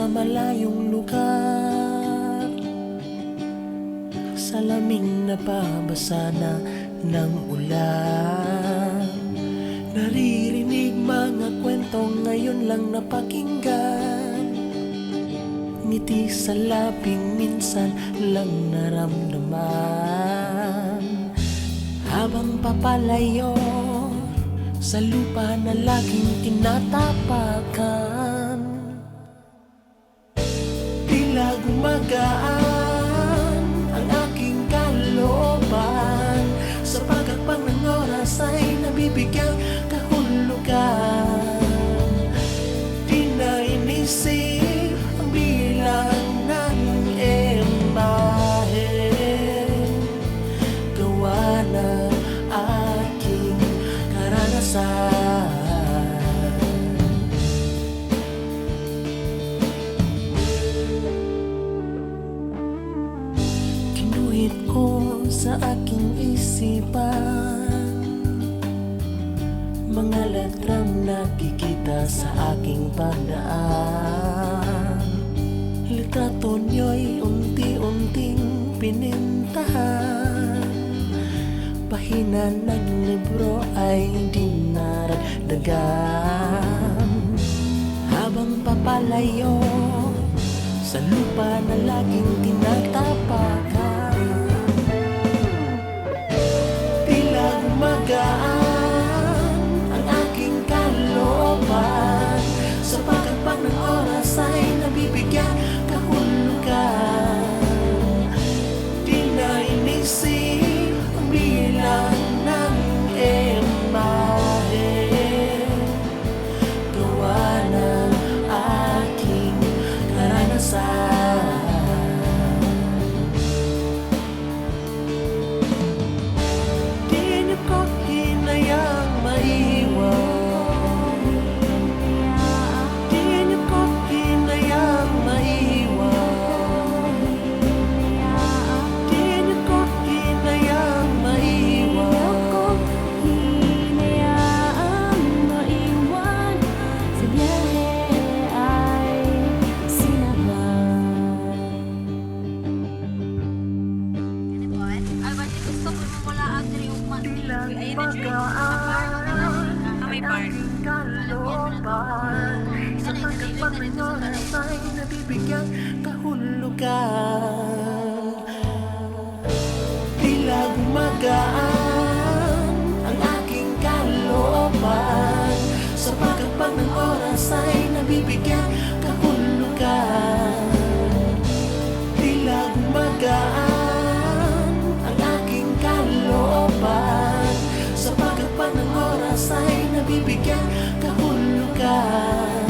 sa malayong lugar. Sa laming nababasa na ng ulan. Naririnig mga kwento ngayon lang napakinggan. Ngiti sa laping minsan lang naramdaman. Habang papalayo sa lupa na laging tinatapakan Tila gumagaan ang aking kalooban. Sa pagkakpang ng oras ay nabibigyang kahulugan. Di na inisip ang bilang ng emahe Gawa ng aking karanasan sa aking isipan. Mga letrang nakikita sa aking pagdaan. Litrato niyo'y unti-unting pinintahan. Pahina ng libro ay dinaragdagan Habang papalayo sa lupa na laging tinatapakan na Ayun, magaan may bar. aking kalooban Sa oras ay nabibigyan kahulugan Tila ang aking kalooban Sa pagkakpang ng oras ay nabibigyan ay nabibigyan kahulugan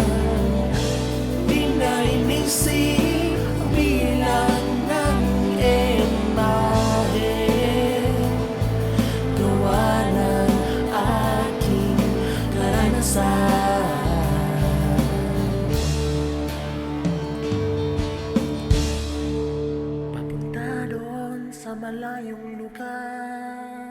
Di na inisip ang bilang ng emahe Gawa ng aking karanasan. Papunta doon sa malayong lugar